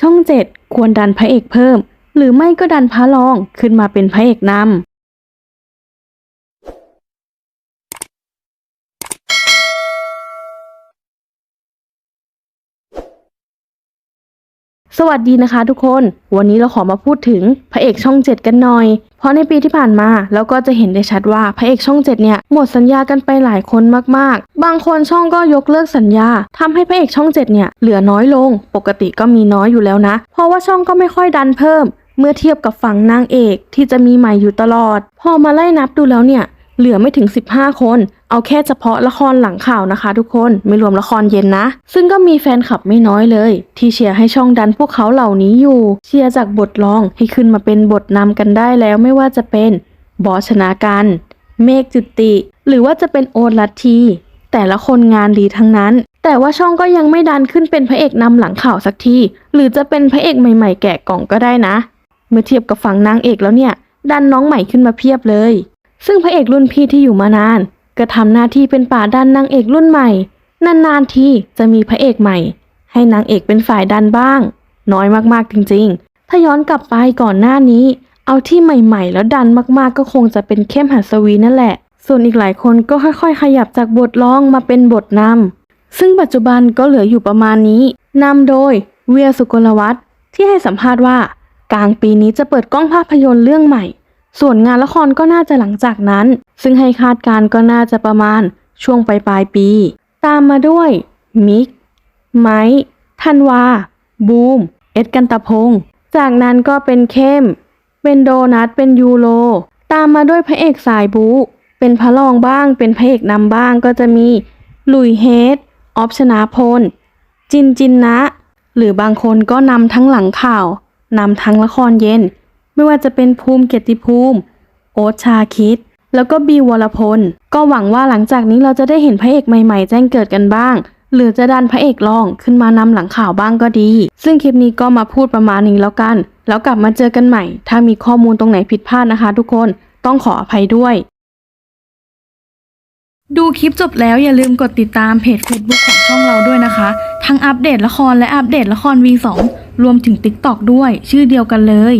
ช่องเจ็ดควรดันพระเอกเพิ่ม หรือไม่ก็ดันพระรองขึ้นมาเป็นพระเอกนำ สวัสดีนะคะทุกคน วันนี้เราขอมาพูดถึงพระเอกช่องเจ็ดกันหน่อย เพราะในปีที่ผ่านมาเราก็จะเห็นได้ชัดว่าพระเอกช่องเจ็ดเนี่ยหมดสัญญากันไปหลายคนมากๆ บางคนช่องก็ยกเลิกสัญญาทำให้พระเอกช่องเจ็ดเนี่ยเหลือน้อยลง ปกติก็มีน้อยอยู่แล้วนะ เพราะว่าช่องก็ไม่ค่อยดันเพิ่ม เมื่อเทียบกับฝั่งนางเอกที่จะมีใหม่อยู่ตลอด พอมาไล่นับดูแล้วเนี่ย เหลือไม่ถึง 15 คน เอาแค่เฉพาะละครหลังข่าวนะคะทุกคนไม่รวมละครเย็นนะ ซึ่งก็มีแฟนคลับไม่น้อยเลย ที่เชียร์ให้ช่องดันพวกเขาเหล่านี้อยู่ เชียร์จากบทรองให้ขึ้นมาเป็นบทนำกันได้แล้วไม่ว่าจะเป็นบอชนากันเมฆจุติ หรือว่าจะเป็นโอตลัททีแต่ละคนงานดีทั้งนั้น แต่ว่าช่องก็ยังไม่ดันขึ้นเป็นพระเอกนำหลังข่าวสักที หรือจะเป็นพระเอกใหม่ๆแกะกล่องก็ได้นะ เมื่อเทียบกับฝั่งนางเอกแล้วเนี่ย ดันน้องใหม่ขึ้นมาเพียบเลย ซึ่งพระเอกรุ่นพี่ที่อยู่มานาน ก็ทำหน้าที่เป็นป่าดันนางเอกรุ่นใหม่ นานๆทีจะมีพระเอกใหม่ ให้นางเอกเป็นฝ่ายดันบ้าง น้อยมากๆจริงๆ ถ้าย้อนกลับไปก่อนหน้านี้ เอาที่ใหม่ๆ แล้วดันมากๆก็คงจะเป็นเข้มหัสวีนั่นแหละ ส่วนอีกหลายคนก็ค่อยๆ ขยับจากบทร้องมาเป็นบทนำซึ่งปัจจุบันก็เหลืออยู่ประมาณนี้นำโดยเวียสุกลวัฒน์ที่ให้สัมภาษณ์ว่า กลางปีนี้จะเปิดกล้องภาพยนตร์เรื่องใหม่ ส่วนงานละครก็น่าจะหลังจากนั้น ซึ่งให้คาดการก็น่าจะประมาณช่วงปลายปลายปี ตามมาด้วยมิก ไม้ธันวา บูม เอ็ดกันตะพงศ์จากนั้นก็เป็นเข้ม เป็นโดนัท เป็นยูโร ตามมาด้วยพระเอกสายบู เป็นพระรองบ้าง เป็นพระเอกนำบ้างก็จะมีลุยเฮด ออฟชนาพล จินจินนะ หรือบางคนก็นำทั้งหลังข่าว นำทั้งละครเย็น ไม่ว่าจะเป็นภูมิเกียรติภูมิ โอ๊ตชาคิด แล้วก็บีวรพล ก็หวังว่าหลังจากนี้เราจะได้เห็นพระเอกใหม่ๆ แจ้งเกิดกันบ้าง หรือจะดันพระเอกรองขึ้นมานำหลังข่าวบ้างก็ดี ซึ่งคลิปนี้ก็มาพูดประมาณนี้แล้วกัน แล้วกลับมาเจอกันใหม่ ถ้ามีข้อมูลตรงไหนผิดพลาดนะคะ ทุกคนต้องขออภัยด้วยดูคลิปจบแล้วอย่าลืมกดติดตามเพจ Facebook ของช่องเราด้วยนะคะ ทั้งอัปเดตละครและอัปเดตละคร V2 รวมถึง TikTok ด้วย ชื่อเดียวกันเลย